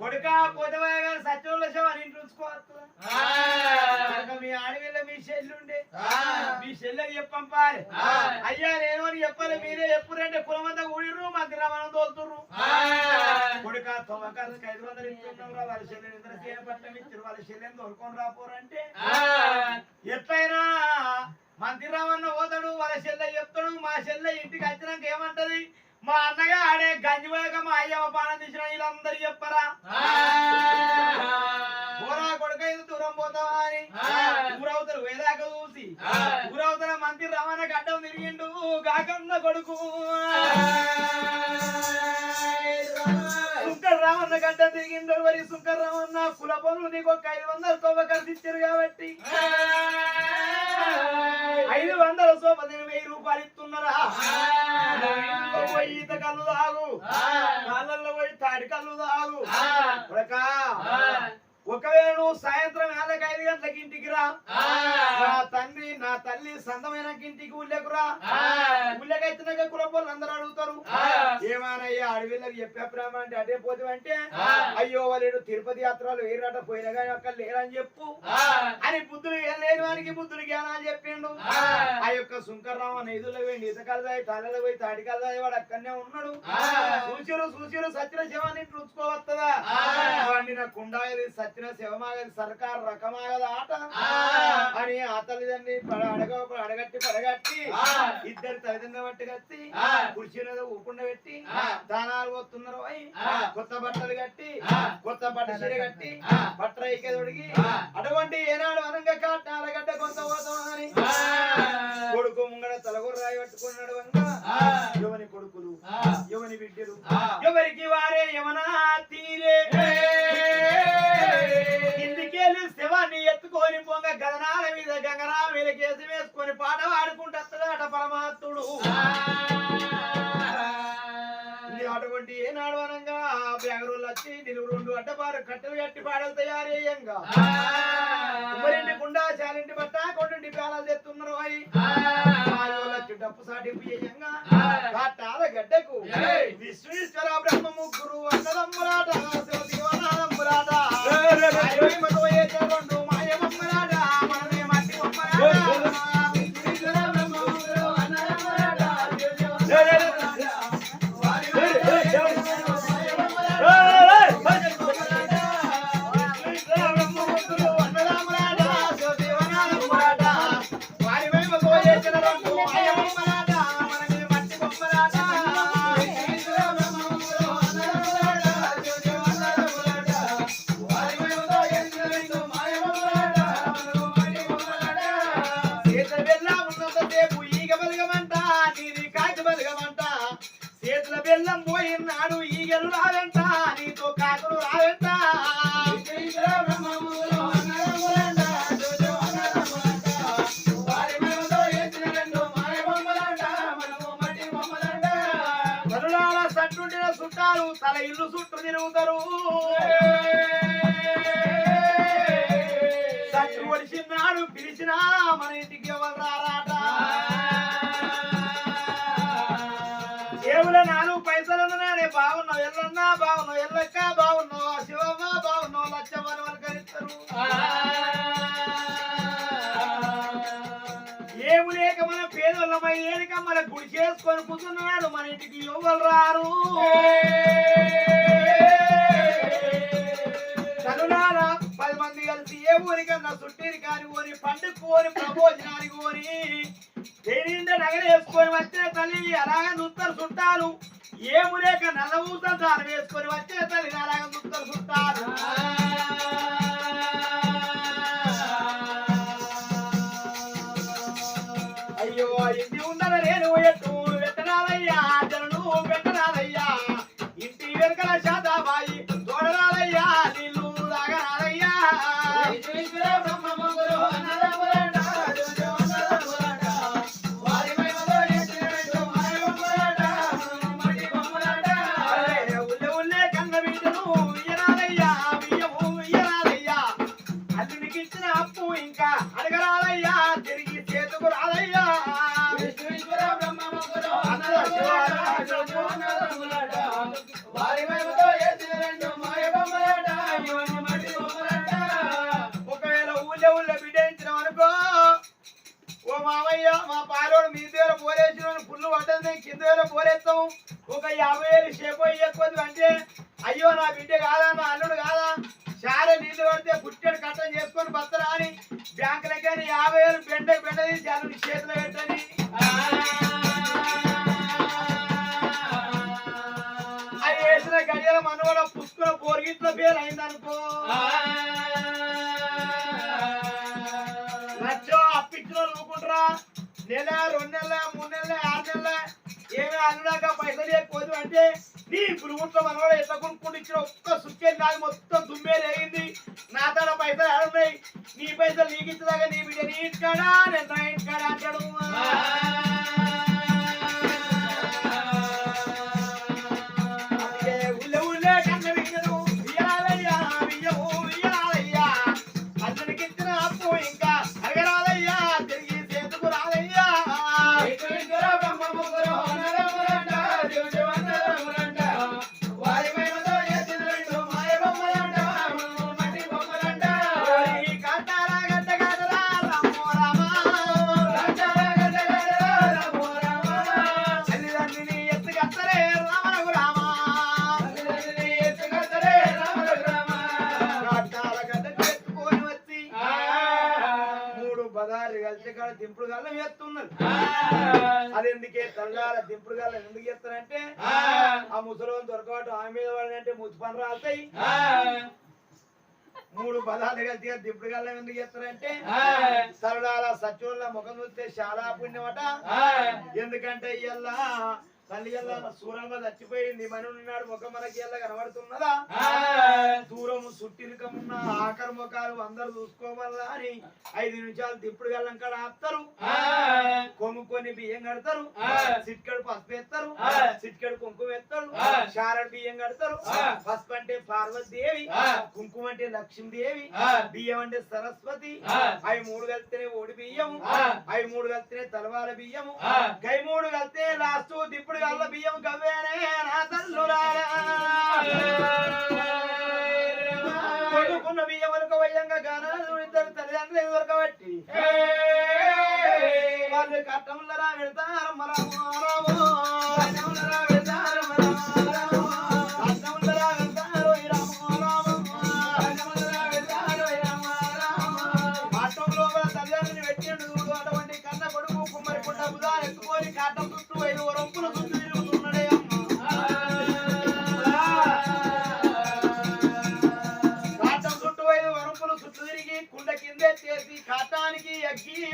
కొడుక పోతవయ్య గారు సత్యంలో ఉంచుకోవచ్చు కనుక మీ ఆడవిల్ల మీ చెల్లుండే. మీ చెల్లెకి చెప్పంపాలి అయ్యా నేను అని చెప్పాలి మీరే చెప్పురంటే కులమంతా ఊడిర్రు మంత్రి రమణం తోలుతుర్రు. కొడుక తొమ్మకాలకు ఐదు వందలు ఇస్తున్నాం రా వాళ్ళ చెల్లెని సేన పట్టం ఇచ్చారు వాళ్ళ చెల్లెని తోలుకొని రాపోరంటే ఎట్లయినా మంత్రి రామన్న పోతాడు వాళ్ళ చెల్లె చెప్తాడు మా చెల్లె ఇంటికి వచ్చినాక ఏమంటది? మా అన్నగా ఆడే గంజిపోయాక మా అయ్యమ్మ పానం తీసిన వీళ్ళందరూ చెప్పరా? పోరా కొడుక ఇది దూరం పోతావా అని ఊరవుతారు వేదాక చూసి ఊరవుతార మంత్రి రమణ గడ్డం తిరిగిండు కాకన్న కొడుకు. సుంకర్ రామన్న గడ్డ తిరిగిండు మరి సుంకర్ రామన్న కుల పనులు నీకు ఒక ఐదు వందల తొమ్మిది కలిసి ఇచ్చారు కాబట్టి. ఐదు వందల సోపది వెయ్యి రూపాయలు ఇస్తున్నారా పోయి ఈత కళ్ళు తాగు. కాళ్ళల్లో పోయి తాడి కళ్ళు తాగు. ఒకవేళ నువ్వు సాయంత్రం గంటలకి ఇంటికి రా. నా తండ్రి నా తల్లి సందమైన ఇంటికి ఊళ్ళకురా. ఊళ్ళకైతున్నాక కులపోళ్ళు అందరూ అడుగుతారు. ఏమానయ్యా అడవిళ్ళకి చెప్పేప్రామ అంటే అటే పోతే అంటే అయ్యో వాళ్ళు తిరుపతి యాత్రలు వేరట పోయినా కానీ అక్కడ లేరని చెప్పు. అని బుద్ధుడు లేని వానికి బుద్ధుడు జ్ఞానాలు చెప్పిండు. ఆ. యొక్క సుంకర్రామ నిధులు పోయి ఈతకాలదాయి తాళలో పోయి తాడికాలదాయి వాడు అక్కడనే ఉన్నాడు. సూచిరు సూచిరు సత్యన శవాన్ని రుచుకోవత్తదా? వండిన కుండాయది సత్యన శవమాగది సర్కార్ రకమాగది? ఆట అని ఆ తల్లిదండ్రి అడగ అడగట్టి పడగట్టి ఇద్దరు తల్లిదండ్రులు బట్టి కట్టి కుర్చీ మీద ఊకుండా పెట్టి దానాలు పోతున్నారు అయి కొత్త బట్టలు కట్టి కొత్త బట్ట చీర కట్టి బట్ట ఇక తొడిగి అటువంటి ఏనాడు అనంగా కాటాల గడ్డ కొంత పోతామని. కొడుకు ముంగడ తలగొర రాయి పట్టుకున్నాడు వంగ యువని కొడుకులు యువని బిడ్డలు ఎవరికి వారే యమనా? గదనాల మీద గంగరా మీద కేసు వేసుకొని పాట పాడుకుంటాడట పరమాత్ముడు అటువంటి ఏనాడు అనంగా బ్యాగరోళ్ళు వచ్చి నిలువు రెండు అడ్డపారు కట్టెలు కట్టి పాడలు తయారయ్యంగా ఉమ్మరింటి గుండా చాలింటి బట్ట కొండంటి పేలాలు తెస్తున్నారు అయి. డప్పు సాటింపు చేయంగా. గడ్డకు. విశ్వేశ్వర చుట్టాలు తల ఇల్లు చుట్టూ తిరుగుతారు. సట్టు ఒడిచినాడు పిలిచినా మన ఇంటికి ఎవరు రారాట? జేబుల నాలుగు పైసలు ఉన్నాడే బాగున్నావు ఎల్లన్నా బాగున్నావు ఎల్లక్క బాగున్నావు శివమ్మ బాగున్నావు వలకరిస్తారు. ఏము చేసుకొని కూర్చున్నాడు మన ఇంటికి యువలు రారు. కనులారా పది మంది కలిసి ఏ ఊరికన్నా చుట్టేది కాని ఊరి పండుగ కోరి ప్రబోజనానికి కోరి దేనిండా వేసుకొని వచ్చే తల్లి అలాగే చూస్తారు చుట్టాలు ఏ ఊరేక నల్ల ఊసలు దారి వేసుకొని వచ్చే తల్లి అలాగే చూస్తారు చుట్టాలు పోరేసిన పడ్డది కింద దగ్గర పోరేస్తాము ఒక యాభై వేలు షేపు ఎక్కువ అంటే అయ్యో నా బిడ్డ కాదా నా అల్లుడు కాదా? చారే నీళ్ళు పడితే పుట్టెడు కట్టం చేసుకొని బతరా అని బ్యాంకులకి కానీ యాభై వేలు బెండ బెండ తీసి అల్లుడి చేతిలో పెట్టని. అది వేసిన గడియల మనవడ పుష్కుల పోరిగిట్ల పేరు అయిందనుకో లక్షో అప్పించిన ఊరుకుంటారా? నెల రెండు ఏమి పైసలు ఎక్కువ అంటే నీ పురుగుట్లో మనవాడు ఎట్లా కొనుక్కుంటూ ఇచ్చిన ఒక్క సుక్కే నాకు మొత్తం దుమ్మే లేగింది నా తన పైసలు ఆడున్నాయి. నీ పైసలు నీకు ఇచ్చేదాకా నీ బిడ్డ నీ ఇంటికాడా నేను నా ఇంటికాడా అంటాడు. పదాలు కలిసి కాడ దింపుడు గల్లం ఎత్తున్నది అది ఎందుకే? తల్లాల దింపుడు గల్లం ఎందుకు ఎత్తారంటే ఆ. ముసలోని దొరకబట్టు ఆమె మీద పడినంటే ముచ్చు పని రాస్తాయి. మూడు పదాలు కలిసి దింపుడు గల్లం ఎందుకు ఎత్తారంటే సరళాల సత్యుల ముఖం చూస్తే చాలా పుణ్యమట ఎందుకంటే ఇయ్యల్లా తల్లి సూరంగా చచ్చిపోయింది. మన ఉన్నాడు ముఖం మనకి ఎల్ల కనబడుతున్నదా? దూరం సుట్టిరికమున్న ఆఖరి ముఖాలు అందరు చూసుకోవాలా అని ఐదు నిమిషాలు దిప్పుడు కాడ ఆపుతారు. కొమ్ముకొని బియ్యం కడతారు. సిట్కడు పసుపు ఎత్తారు సిట్కడు కుంకుమ ఎత్తారు చారడు బియ్యం కడతారు. పసుపు అంటే పార్వతీదేవి. కుంకుమ అంటే లక్ష్మీదేవి. బియ్యం అంటే సరస్వతి. అవి మూడు కలిస్తేనే ఓడి బియ్యం అవి మూడు కలిస్తేనే తలవాల బియ్యము. గై మూడు కలిస్తే లాస్ట్ దిప్పుడు గల్ల బియ్యం గవ్వేనే నా తల్లురారా కొడుకున్న బియ్యం వరకు వయ్యంగా గానాలు ఇద్దరు తల్లిదండ్రులు దొరకబట్టి వాళ్ళు కట్టములరా వెళ్తారమ్మ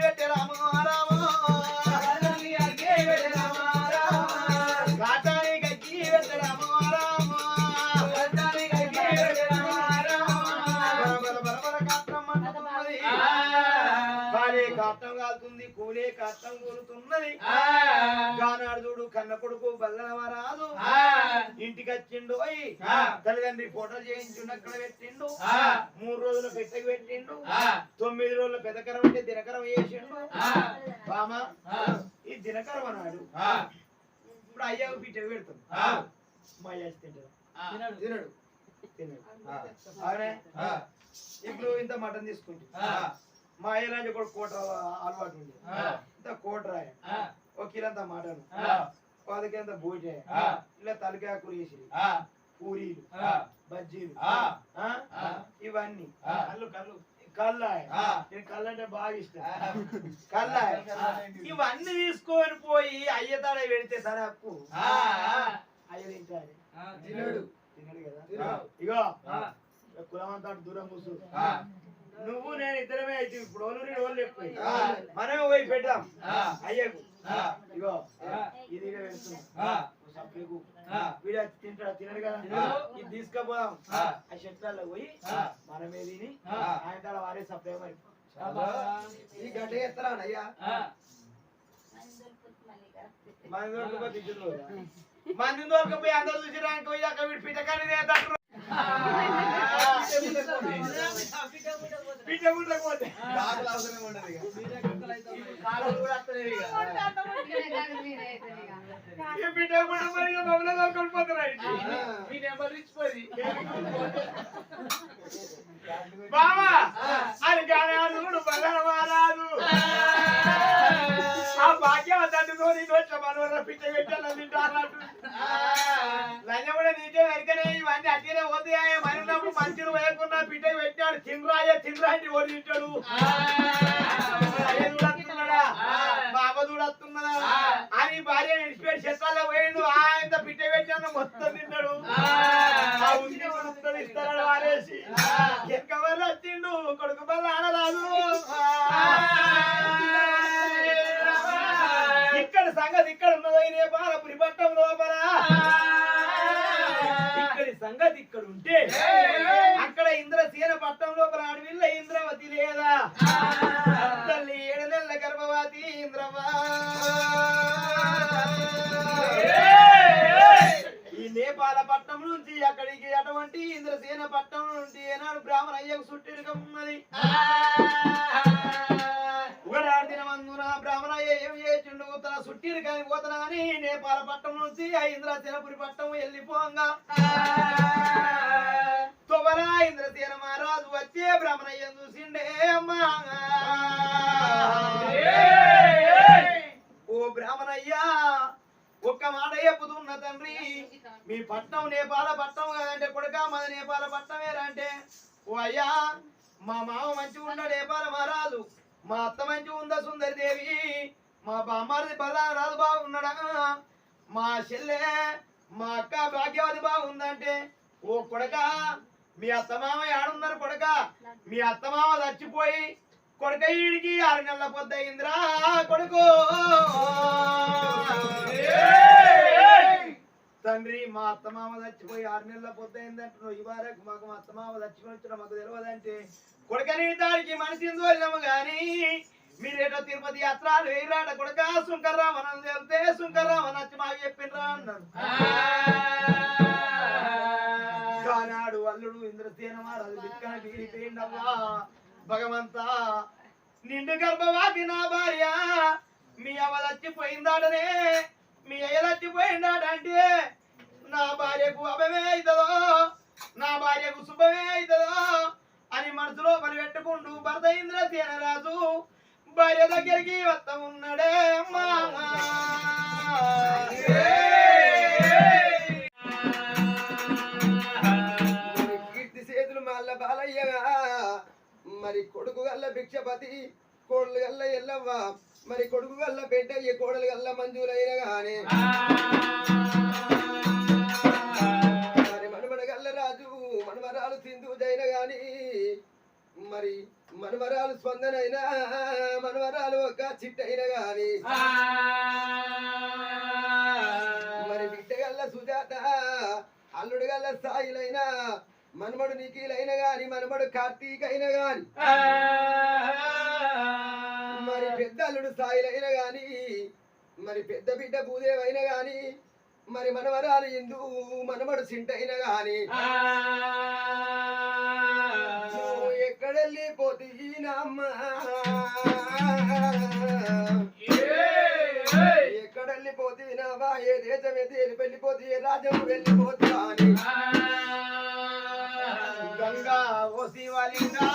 పెట్టే రామ రామ కూలుతున్నది గానాడు చూడు కన్న కొడుకు బల్లనవ రాదు ఇంటికి వచ్చిండు తల్లిదండ్రి ఫోటోలు చేయించుండు అక్కడ పెట్టిండు. మూడు రోజులు పెట్టకు పెట్టిండు. తొమ్మిది రోజులు పెదకరం అంటే దినకరం చేసిండు. బామ ఈ దినకరం అన్నాడు. ఇప్పుడు అయ్యాకు పిట్టకు పెడతాం మా అయ్య తింటాడు. తినడు. తినడు. ఇప్పుడు ఇంత మటన్ తీసుకుంటే మా అయ్యరాజు కూడా కోట అలవాటు ఉంది. ఇంత కోట రాయ. ఒక కిలంత మటన్ పదకింత బూటే. ఇలా తలకాయ కూర వేసి పూరీలు బజ్జీలు ఆ? ఇవన్నీ. కళ్ళు కళ్ళు. కల్లాయ నేను కళ్ళు అంటే బాగా ఇష్టం. కల్లాయ ఇవన్నీ తీసుకొని పోయి అయ్య తడ పెడితే తన హక్కు అయ్య తింటాడు. తినడు. తినడు కదా. ఇగో. కులమంతా దూరం కూర్చో. నువ్వు నేను ఇద్దరమే అయితే ఇప్పుడు వాళ్ళు ఎక్కువ ఆ. మనమే పోయి పెట్టాం. అయ్యకు. ఇగో. ఇది. ఆ. వీడు తింటాడు తినడు కదా. ఇది తీసుకుపోదాం ఆ. చెట్లలో పోయి. మనమే తిని. ఆయన వారే సప్లై మరి ఈ గడ్డ ఎత్తరా అయ్యా మన దొరకపోతే ఇద్దరు రోజులా? మంది దొరకపోయి అందరు చూసి అక్కడ వీడు పిటకాని బిడ్డ కూడా మరి మమ్మల్ని దొరకొని మీ నెంబర్ ఇచ్చిపోయి బావా అది కానీ చూడు పెట్టాలని పెట్టాడు తినరాయే తినరాంటి ఓడి తింటాడు అయ్య చూడత్తున్నాడా బాబా చూడత్తున్నదా అని భార్య విడిచిపెట్టి చెట్టాల పోయిండు. ఆయన పిట్ట పెట్టాను మొత్తం తిన్నాడు. ఆ. ఉనికి మొత్తం ఇస్తాడు వారేసి. ఎక్క వల్ల వచ్చిండు? కొడుకు వల్ల ఆడరాదు. ఇక్కడ సంగతి ఇక్కడ ఉన్నదో నేపాలపురి పట్టం లోపల. ఇక్కడి సంగతి ఇక్కడ ఉంటే ఇంద్రసేనపురి పట్టణం వెళ్ళిపోంగా. ఇంద్ర ఇంద్రసేన మహారాజు వచ్చే బ్రాహ్మణయ్య చూసిండే అమ్మా. ఓ బ్రాహ్మణయ్యా ఒక్క మాట చెప్పుతున్న తండ్రి మీ పట్నం నేపాల పట్నం కదంటే కొడుక మాది నేపాల పట్నమేరా అంటే? ఓ అయ్యా మా మామ మంచిగా ఉండ నేపాల మహారాజు మా అత్త మంచిగా ఉందా సుందరి దేవి మా బామ్మారిది బల్లా రాజు బాగున్నాడా మా చెల్లె మా అక్క భాగ్యవతి బాగుందంటే ఓ కొడక మీ అత్తమామ ఏడున్నారు కొడక మీ అత్తమామ చచ్చిపోయి కొడుక ఈడికి ఆరు నెలల పొద్దయిందిరా కొడుకు. తండ్రి మా అత్తమామ చచ్చిపోయి ఆరు నెలల పొద్దయింది అంటున్నావు ఈ మాకు మా అత్తమామ చచ్చిపోయి వచ్చిన మాకు తెలియదంటే కొడుకని దానికి మనిషి తోలినాము కానీ మీరేటో తిరుపతి యాత్రలు వేయరాట కొడుక సుంకర్రామని వెళ్తే సుంకర్రామని వచ్చి మాకు చెప్పిండ్రా అన్నారు. కానాడు అల్లుడు ఇంద్రసేన మహారాజు దిక్కన భగవంతా నిండు గర్భవాది నా భార్య మీ అవ్వ చచ్చిపోయిందాడనే మీ అయ్య చచ్చిపోయిందాడంటే నా భార్యకు అభమే అవుతుందో నా భార్యకు శుభమే అవుతుందో అని మనసులో పని పెట్టుకుంటూ భర్త ఇంద్రసేన రాజు భార్య దగ్గరికి వస్తా ఉన్నాడే అమ్మా. కీర్తి చేతులు మల్ల బాలయ్యగా మరి కొడుకు గల్ల భిక్షపతి కోడలు గల్ల ఎల్లవ్వ మరి కొడుకు గల్ల పెద్దయ్య కోడలు గల్ల మంజూరైన గాని. మరి మనుమడ గల్ల రాజు మనమరాలు సింధుజైన గాని మరి మనమరాలు స్పందనైనా మనమరాలు ఒక చిట్టైన గాని. మరి బిడ్డ గల్ల సుజాత అల్లుడు గల్ల సాయిలైనా మనమడు నిఖిలైన గాని మనమడు కార్తీక్ అయిన గాని మరి పెద్ద అల్లుడు సాయిలైన గాని మరి పెద్ద బిడ్డ భూదేవైన గాని మరి మనవరాలు ఇందు మనమడు సింటైన గాని. నువ్వు ఎక్కడెళ్ళిపోతీనమ్మ ఎక్కడెళ్ళిపోతీనావా ఏ దేశం ఎది వెళ్ళిపోతే? ఏ రాజ్యం వెళ్ళిపోతా గంగా ఓ శివలింగా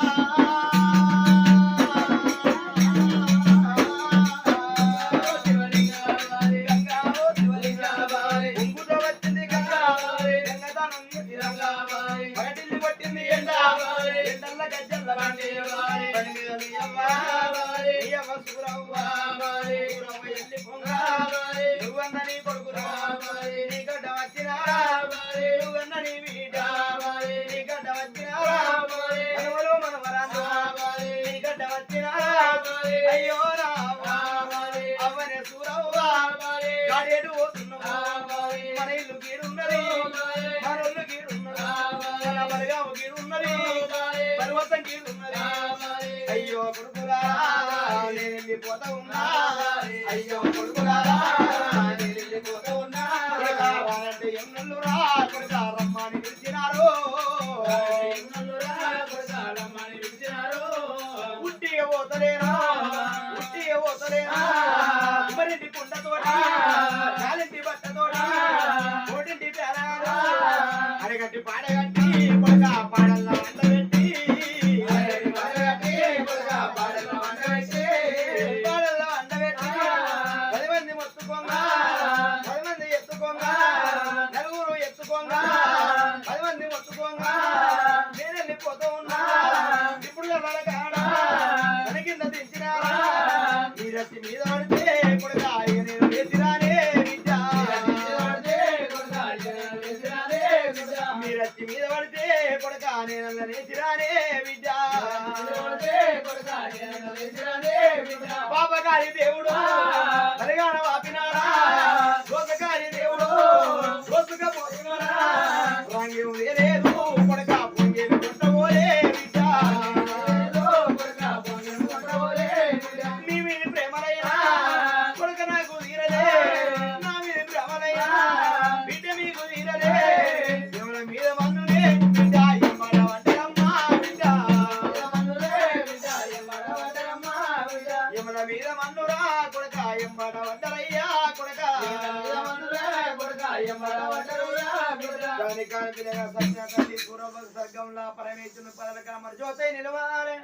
గాడేడు మన ఇల్లు మన మన పర్వతం అయ్యో నేను వెళ్ళిపోతా ఉన్నా అయ్యో కొడుకులారా నేను వెళ్ళిపోతా ఉన్నా రావాలంటే రా రమ్మని పిలిచినారు intimidar. కాని పిల్లగా సత్య తల్లి పరమేశ్వరుని పదలక మరి జ్యోతి నిలవాలి